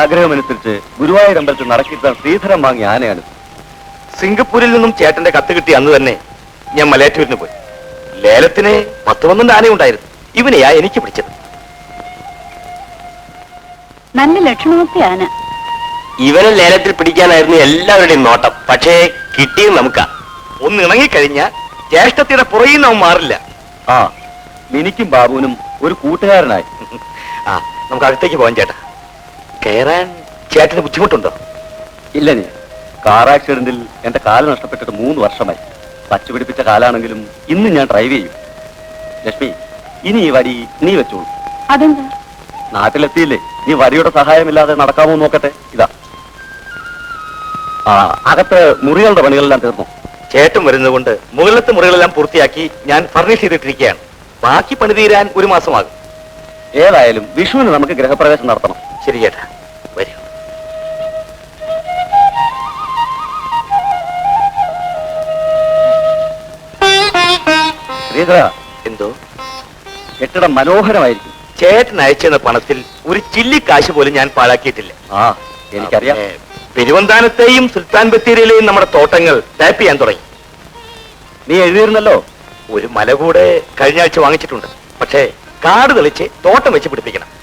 ആഗ്രഹമനുസരിച്ച് ഗുരുവായൂർ അമ്പലത്തിൽ നടക്കിയിരുന്ന ശ്രീധരം വാങ്ങിയ ആനയാണ് സിംഗപ്പൂരിൽ നിന്നും ചേട്ടന്റെ കത്ത് കിട്ടി അന്ന് തന്നെ ഞാൻ മലയാറ്റൂരിന് പോയി. ലേലത്തിന് പത്ത് പന്ത്രണ്ട് ആനയുണ്ടായിരുന്നു ഇവനെയാ എനിക്ക് പിടിച്ചത്. നല്ല ലക്ഷണമൊക്കെ ആന. ഇവനെ ലേലത്തിൽ പിടിക്കാനായിരുന്നു എല്ലാവരുടെയും നോട്ടം. പക്ഷേ കിട്ടിയത് നമുക്കാ. ഒന്ന് ഇണങ്ങിക്കഴിഞ്ഞാൽ ജ്യേഷ്ഠത്തിയുടെ പുറയിൽ അവൻ മാറില്ല. ആ മിനിക്കും ബാബുവിനും ഒരു കൂട്ടുകാരനായി. ആ നമുക്ക് അടുത്തേക്ക് പോകാൻ ചേട്ടാ. കയറാൻ ചേട്ടന് ബുദ്ധിമുട്ടുണ്ടോ? ഇല്ല നീ കാർ ആക്സിഡന്റിൽ എന്റെ കാൽ നഷ്ടപ്പെട്ടിട്ട് മൂന്ന് വർഷമായി. പച്ച പിടിപ്പിച്ച കാലാണെങ്കിലും ഇന്ന് ഞാൻ ഡ്രൈവ് ചെയ്യും. ലക്ഷ്മി ഇനി ഈ വടി നീ വെച്ചോളൂ. അതെന്താ? നാട്ടിലെത്തിയില്ലേ? നീ വരിയുടെ സഹായമില്ലാതെ നടക്കാമോ നോക്കട്ടെ. ഇതാ. ആ അകത്ത് മുറികളുടെ പണികളെല്ലാം തീർന്നു. ചേട്ടൻ വരുന്നതുകൊണ്ട് മുകളിലത്തെ മുറികളെല്ലാം പൂർത്തിയാക്കി ഞാൻ ഫർണിഷ് ചെയ്തിട്ടിരിക്കുകയാണ്. ബാക്കി പണി തീരാൻ ഒരു മാസമാകും. ഏതായാലും വിഷുവിന് നമുക്ക് ഗ്രഹപ്രവേശം നടത്തണം. ശരി ചേട്ടാ. വരൂ. ശ്രീധര എന്തോ? കെട്ടിടം മനോഹരമായിരിക്കും. ചേട്ടൻ അയച്ചെന്ന പണത്തിൽ ഒരു ചില്ലി കാശ് പോലും ഞാൻ പാഴാക്കിയിട്ടില്ല. ആ എനിക്കറിയാം. പെരുവന്താനത്തെയും സുൽത്താൻ ബത്തേരിയിലെയും നമ്മുടെ തോട്ടങ്ങൾ ടാപ്പ് ചെയ്യാൻ തുടങ്ങി. നീ എഴുതിയിരുന്നല്ലോ? ഒരു മല കൂടെ കഴിഞ്ഞ ആഴ്ച വാങ്ങിച്ചിട്ടുണ്ട്. പക്ഷേ കാട് തെളിച്ച് തോട്ടം വെച്ച് പിടിപ്പിക്കണം.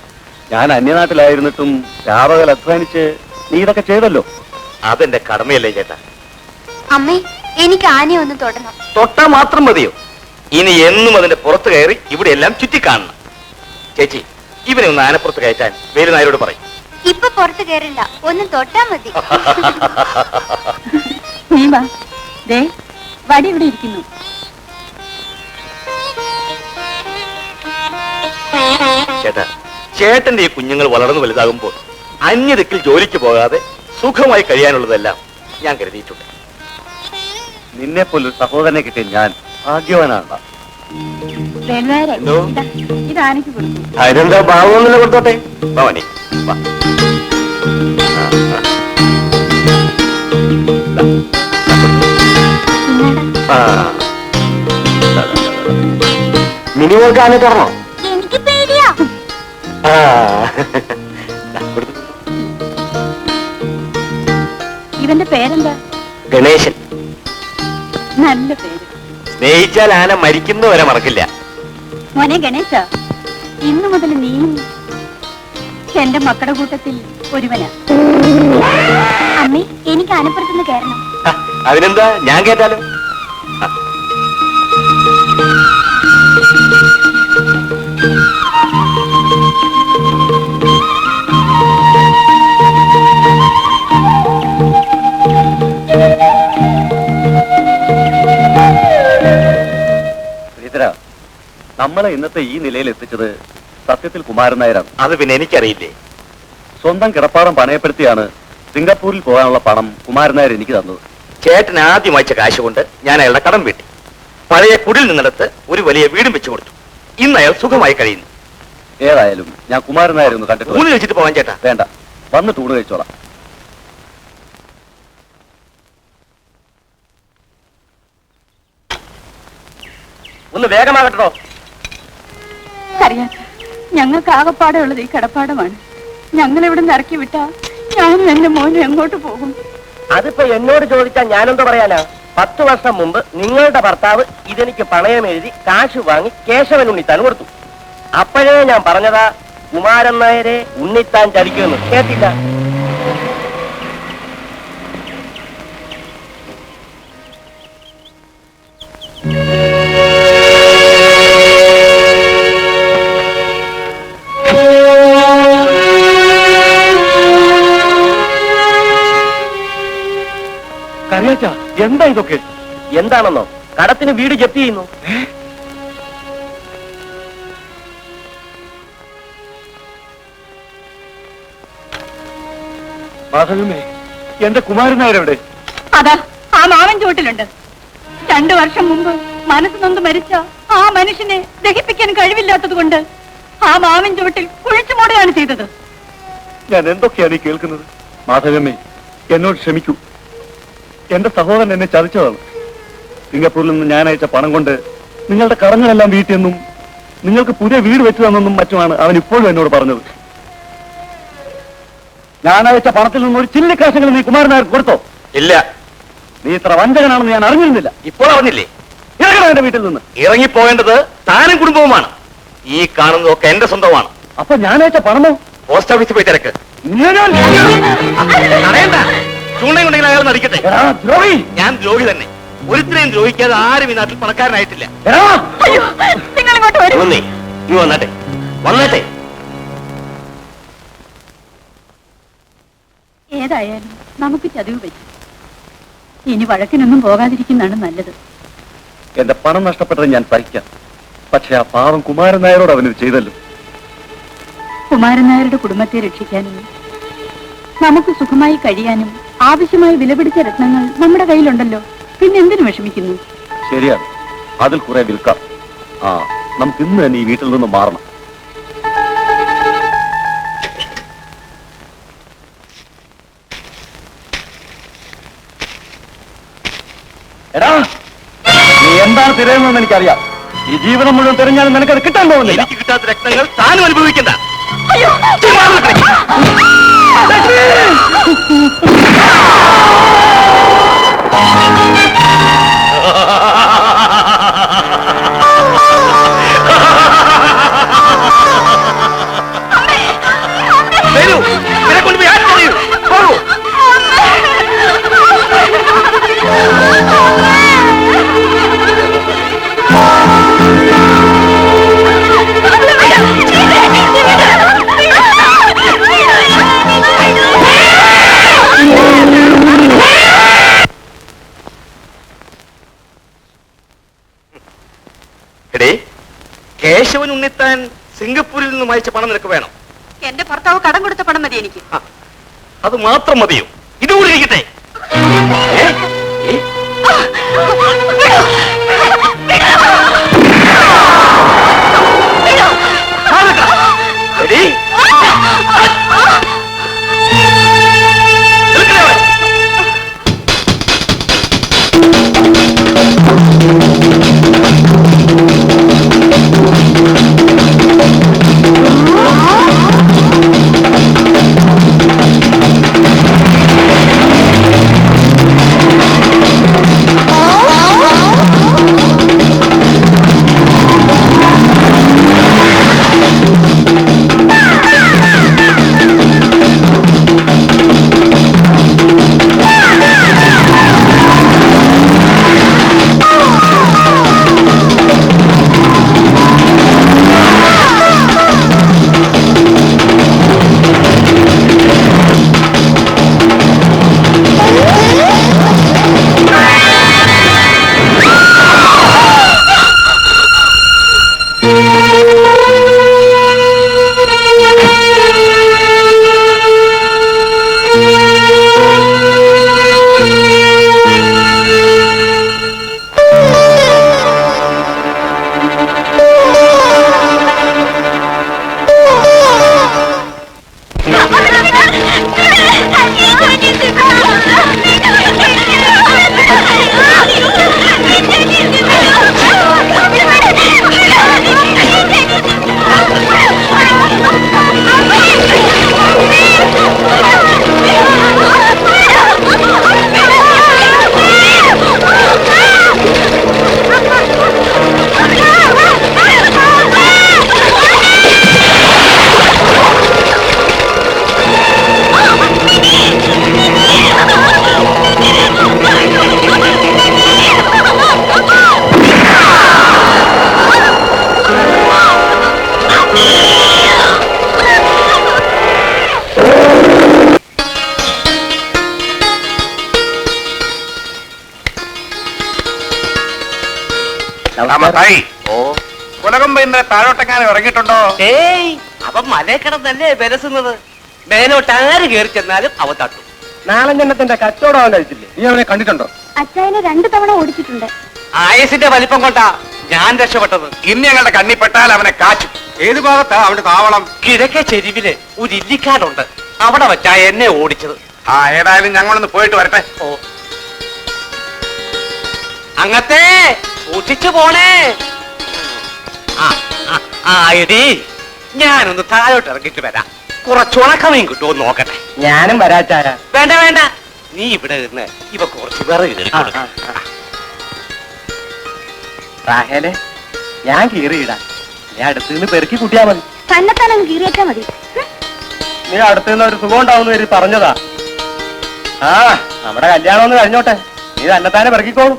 ഞാൻ അന്യനാട്ടിലായിരുന്നിട്ടും രാപകൽ അധ്വാനിച്ച് നീ ഇതൊക്കെ ചെയ്തല്ലോ. അതെന്റെ കടമയല്ലേ ചേട്ടാ. അമ്മേ എനിക്ക് ആനയെ ഒന്ന് തൊടണം. തൊട്ടാ മാത്രം മതിയോ? ഇനി എന്നും അതിന്റെ പുറത്ത് കയറി ഇവിടെ എല്ലാം ചുറ്റിക്കാണണം. ചേച്ചി ഇവനെ ഒന്ന് ആനപ്പുറത്ത് കയറ്റാൻ വേലുനായരോട് പറയും. ഇപ്പൊ പുറത്ത് കയറില്ല ഒന്ന് തൊട്ടാ മതി. നീ വാ. ദേ വടി ഇവിടെ ഇരിക്കുന്നു. ചേട്ടാ ചേട്ടന്റെ ഈ കുഞ്ഞുങ്ങൾ വളർന്നു വലുതാകുമ്പോൾ അന്യദിക്കിൽ ജോലിക്ക് പോകാതെ സുഖമായി കഴിയാനുള്ളതെല്ലാം ഞാൻ കരുതിയിട്ടുണ്ട്. നിന്നെ പോലൊരു സഹോദരനെ കിട്ടിയ ഞാൻ ഭാഗ്യവാനാണ്. അതിനെന്താ ഭാവമൊന്നുമില്ല കൊടുത്തോട്ടെ? ഭവനി മിനിമോൾക്ക് ആനെ തരണോ? ഇവന്റെ പേരെന്താ? ഗണേശൻ. നല്ല പേര്. സ്നേഹിച്ചാൽ ആന മരിക്കുന്നവരെ മറക്കില്ല. മോനെ ഗണേശ ഇന്നു മുതൽ നീ എന്റെ മക്കളുടെ കൂട്ടത്തിൽ ഒരുവനാ. അമ്മേ എനിക്ക് ആനപ്പുറത്തുനിന്ന് കയറണം. അതിനെന്താ? ഞാൻ കേട്ടാലോ? നമ്മളെ ഇന്നത്തെ ഈ നിലയിൽ എത്തിച്ചത് സത്യത്തിൽ കുമാരൻ നായരാണ്. അത് പിന്നെ എനിക്കറിയില്ലേ? സ്വന്തം കിടപ്പാടം പണയപ്പെടുത്തിയാണ് സിംഗപ്പൂരിൽ പോകാനുള്ള പണം കുമാരൻ നായർ എനിക്ക് തന്നത്. ചേട്ടൻ ആദ്യം അയച്ച കാശ് കൊണ്ട് ഞാൻ അയാളുടെ കടം വീട്ടി. പഴയ കുടിൽ നിന്നിടത്ത് ഒരു വലിയ വീടും വെച്ചു കൊടുത്തു. ഇന്ന് അയാൾ സുഖമായി കഴിയുന്നു. ഏതായാലും ഞാൻ കുമാരൻ നായർ ഒന്ന് കണ്ടിട്ട് ഊണ് വരാം. കഴിച്ചിട്ട് പോവാൻ ചേട്ടാ. വേണ്ട. വന്നിട്ട് ഊണ് കഴിച്ചോളാം. ഒന്ന് വേഗമാകട്ടോ അറിയാം ഞങ്ങൾക്ക് ആകപ്പാടെ ഉള്ളത് ഈ കിടപ്പാടമാണ്. ഞങ്ങൾ ഇവിടെ നിന്ന് ഇറക്കി വിട്ടാ ഞാനും എന്റെ മോനും എങ്ങോട്ട് പോകും? അതിപ്പോ എന്നോട് ചോദിച്ചാൽ ഞാനെന്താ പറയാനാ? പത്ത് വർഷം മുമ്പ് നിങ്ങളുടെ ഭർത്താവ് ഇതെനിക്ക് പണയം എഴുതി കാശ് വാങ്ങി കേശവൻ ഉണ്ണിത്താൻ കൊടുത്തു. അപ്പോഴേ ഞാൻ പറഞ്ഞതാ കുമാരൻ നായരെ ഉണ്ണിത്താൻ ചതിക്കുമെന്ന്. കേട്ടില്ല? കറിയാച്ച എന്താ ഇതൊക്കെ? എന്താണെന്നോ? കടത്തിന് വീട് ജപ്തി ചെയ്യുന്നു. മാധവമേ എന്റെ കുമാരൻ നായർ അതാ ആ മാവൻ ചുവട്ടിലുണ്ട്. രണ്ടു വർഷം മുമ്പ് മനസ്സ് നൊന്ന് മരിച്ച ആ മനുഷ്യനെ ദഹിപ്പിക്കാൻ കഴിവില്ലാത്തത് കൊണ്ട് ആ മാവൻ ചുവട്ടിൽ കുഴിച്ചു മൂടുകയാണ് ചെയ്തത്. ഞാൻ എന്തൊക്കെയാണ് ഈ കേൾക്കുന്നത്? മാധവമ്മേ എന്നോട് ക്ഷമിക്കൂ. എന്റെ സഹോദരൻ എന്നെ ചതിച്ചതാണ്. സിംഗപ്പൂരിൽ നിന്ന് ഞാൻ അയച്ച പണം കൊണ്ട് നിങ്ങളുടെ കടങ്ങളെല്ലാം വീട്ടിയെന്നും നിങ്ങൾക്ക് പുതിയ വീട് വെച്ചു തന്നെന്നും മറ്റുമാണ് അവൻ ഇപ്പോഴും എന്നോട് പറഞ്ഞത്. ഞാൻ അയച്ച പണത്തിൽ നിന്ന് ഒരു ചില്ലിക്കാശങ്ങൾ നീ കുമാരൻ നായർ കൊടുത്തോ? ഇല്ല. നീ ഇത്ര വഞ്ചകനാണെന്ന് ഞാൻ അറിഞ്ഞിരുന്നില്ല. ഇപ്പോൾ അറിഞ്ഞില്ലേ? ഇറങ്ങണം എന്റെ വീട്ടിൽ നിന്ന്. ഇറങ്ങിപ്പോകേണ്ടത് താനും കുടുംബവുമാണ്. ഈ കാണുന്നതൊക്കെ എന്റെ സ്വന്തമാണ്. അപ്പൊ ഞാൻ അയച്ച പണമോ? പോസ്റ്റ് ഓഫീസിൽ പോയി തിരക്ക്. അറിയണ്ട ചൂണ്ടയുണ്ടെങ്കിൽ അയാൾ നടിക്കട്ടെ. എടാ, ദ്രോഹി. ഞാൻ ദ്രോഹി തന്നെ. ഒരിത്രയും ദ്രോഹിക്കാതെ ആരും ഈ നാട്ടിൽ പണക്കാരനായിട്ടില്ല. എടാ, അയ്യോ നിങ്ങൾ ഇങ്ങോട്ട് വരും. വന്നേ. നീ വന്നാട്ടെ. വന്നാട്ടെ. ഏതായാലും നമുക്ക് ചതിവ് പറ്റും. ഇനി വഴക്കിനൊന്നും പോകാതിരിക്കുന്നതാണ് നല്ലത്. എന്റെ പണം നഷ്ടപ്പെട്ടത് ഞാൻ പറിക്കാം പക്ഷെ ആ പാവം കുമാരൻ നായരോട് അവന് ചെയ്തല്ലോ. കുമാരൻ നായരുടെ കുടുംബത്തെ രക്ഷിക്കാനും നമുക്ക് സുഖമായി കഴിയാനും ആവശ്യമായ വിലപിടിച്ച രത്നങ്ങൾ നമ്മുടെ കയ്യിലുണ്ടല്ലോ. പിന്നെ എന്തിനു വിഷമിക്കുന്നു? ശരിയാണ്. അതിൽ കുറെ വിൽക്കാം. ആ നമുക്ക് ഇന്ന് തന്നെ ഈ വീട്ടിൽ നിന്ന് മാറണം. എടാ നീ എന്താണ് തിരയുന്നതെന്ന് എനിക്കറിയാം. ഈ ജീവിതം മുഴുവൻ തിരഞ്ഞാലും അത് കിട്ടാൻ പോകുന്നില്ല. എനിക്ക് കിട്ടാത്ത രക്തങ്ങൾ താനും അനുഭവിക്കണ്ട. വരൂ കേശവൻ ഉണ്ണിത്താൻ സിംഗപ്പൂരിൽ നിന്നും അയച്ച പണം നിനക്ക് വേണം എന്റെ ഭർത്താവ് കടം കൊടുത്ത പണം മതി എനിക്ക് അത് മാത്രം മതിയോ ഇതുകൂടി ഇരിക്കട്ടെ നമസ്കാരം. ഓ. കുലകം പിന്നെ താഴോട്ടെങ്ങാനും ഇറങ്ങിയിട്ടുണ്ടോ? ഏയ് അവൻ മലേ കിടന്നല്ലേ വിലസുന്നത്. മേലോട്ട് ആര് കയറി ചെന്നാലും അവ തട്ടും. നാലഞ്ചെണ്ണത്തിന്റെ കച്ചവടം അവൻ കഴിച്ചില്ലേ? നീ അവനെ കണ്ടിട്ടുണ്ടോ? അച്ചായനെ രണ്ടു തവണ ഓടിച്ചിട്ടുണ്ട്. ആയസിന്റെ വലിപ്പം കൊണ്ടാ ഞാൻ രക്ഷപ്പെട്ടത്. ഇന്ന് ഞങ്ങളുടെ കണ്ണിപ്പെട്ടാൽ അവനെ കാച്ചു. ഏത് ഭാഗത്താ അവന്റെ താവളം? കിഴക്കേ ചെരിവിൽ ഒരു ഇല്ലിക്കാടുണ്ട്. അവിടെ വെച്ചാ എന്നെ ഓടിച്ചത്. ആ ഏതായാലും ഞങ്ങളൊന്ന് പോയിട്ട് വരട്ടെ. ഓ. അങ്ങത്തെ! സൂക്ഷിച്ചു പോണേ. ആ ആ, ആ എടി ഞാനൊന്ന് താഴോട്ട് ഇറങ്ങിട്ട് വരാം. കുറച്ചുണക്കമേം കിട്ടുമോ നോക്കട്ടെ. ഞാനും വരാച്ചാര വേണ്ട വേണ്ട. നീ ഇവിടെ ഇരുന്ന് ഇവ കുറച്ച് വിറക് റാഹേലെ ഞാൻ കീറിയിടാം ഞാൻ അടുത്ത് നിന്ന് പെരുക്കി കൂട്ടിയാ മതി. തന്നെ കീറിയേറ്റാ മതി. നീ അടുത്ത് നിന്ന് ഒരു സുഖം ഉണ്ടാവുന്ന പേര് പറഞ്ഞതാ. ആ നമ്മുടെ കല്യാണം ഒന്ന് കഴിഞ്ഞോട്ടെ. നീ തന്നെത്താനെ പെറുക്കിക്കോളും.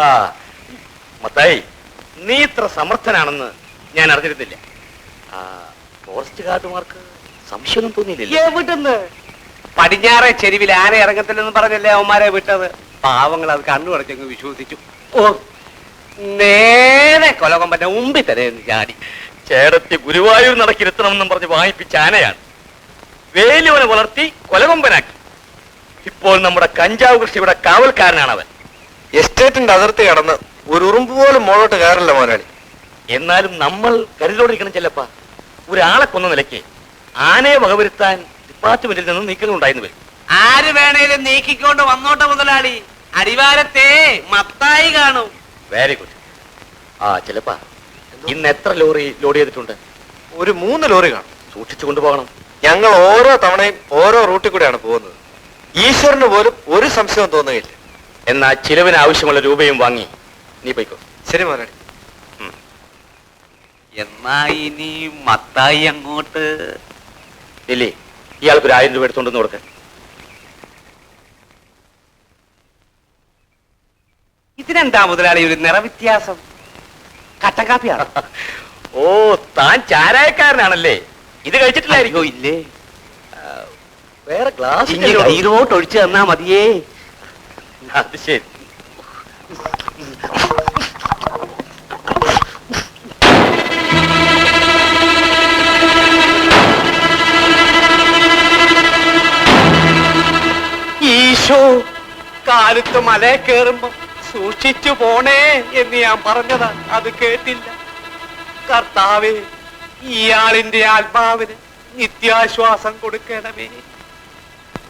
ആ, മത്തായി നീ ഇത്ര സമർത്ഥനാണെന്ന് ഞാൻ അറിഞ്ഞിരുന്നില്ല. ആ, ഫോറസ്റ്റ് ഗാർഡുമാർക്ക് സംശയമൊന്നും തോന്നിയില്ല എവിടുന്ന്? പടിഞ്ഞാറെ ചെരുവിൽ ആന ഇറങ്ങത്തില്ലെന്ന് പറഞ്ഞല്ലേ അവന്മാരെ വിട്ടത്? പാവങ്ങൾ അത് കണ്ണു അടച്ചങ്ങ് വിശ്വസിച്ചു. ഓ നേരെ കൊലകൊമ്പന്റെ മുമ്പിൽ തന്നെ ഒന്ന് ചാടി. ചേടത്തി ഗുരുവായൂർ നടക്കിരുത്തണമെന്നും പറഞ്ഞ് വാങ്ങിപ്പിച്ച ആനയാണ്. വേലുവനെ വളർത്തി കൊലകൊമ്പനാക്കി. ഇപ്പോൾ നമ്മുടെ കഞ്ചാവ് കൃഷിയുടെ കാവൽക്കാരനാണ് അവൻ എസ്റ്റേറ്റിന്റെ അതിർത്തി കടന്ന് ഒരു ഉറുമ്പ് പോലും മുകളോട്ട് കയറില്ല മോനാളി. എന്നാലും നമ്മൾ കരുതോടിരിക്കണം ചെല്ലപ്പ. ഒരാളെ കൊന്ന നിലയ്ക്ക് ആനയെ വകവരുത്താൻ ഡിപ്പാർട്ട്മെന്റിൽ നിന്ന് നീക്കങ്ങളുണ്ടായിരുന്നു വരും ആര് വേണേലും നീക്കിക്കൊണ്ട് വന്നോട്ടെ മുതലാളി. അടിവാരത്തെ മത്തായി കാണും. വെരി ഗുഡ് ആ ചെല്ലപ്പ. ഇന്ന് എത്ര ലോറി ലോഡ് ചെയ്തിട്ടുണ്ട്? ഒരു മൂന്ന് ലോറി കാണും. സൂക്ഷിച്ചു കൊണ്ടുപോകണം. ഞങ്ങൾ ഓരോ തവണയും ഓരോ റൂട്ടിൽ കൂടെയാണ് പോകുന്നത്. ഈശ്വരന് പോലും ഒരു സംശയവും തോന്നുകയില്ല. എന്നാ ചിലവിന് ആവശ്യമുള്ള രൂപയും വാങ്ങി നീ പോയിക്കോ. ശരി മോനാടി എന്നാ ഇനി മത്തായി അങ്ങോട്ട്? ഇല്ലേ ഇയാൾക്ക് ഒരു ആയിരം രൂപ എടുത്തോണ്ടെന്ന് കൊടുക്ക. ഇതിനെന്താ മുതലാളി ഒരു നിറവ്യത്യാസം? കട്ടൻ കാപ്പിയാണ് ഓ താൻ ചാരായക്കാരനാണല്ലേ? ഇത് കഴിച്ചിട്ടില്ലായിരിക്കോ. ഇല്ലേ. വേറെ ഗ്ലാസ് കയ്യിലോട്ട് ഒഴിച്ചു തന്നാ മതിയേ. അത് ശരി. ഈശോ കാലത്ത് മല കയറുമ്പോ സൂക്ഷിച്ചു പോണേ എന്ന് ഞാൻ പറഞ്ഞതാ. അത് കേട്ടില്ല. കർത്താവേ ഇയാളിന്റെ ആത്മാവിന് നിത്യാശ്വാസം കൊടുക്കണമേ.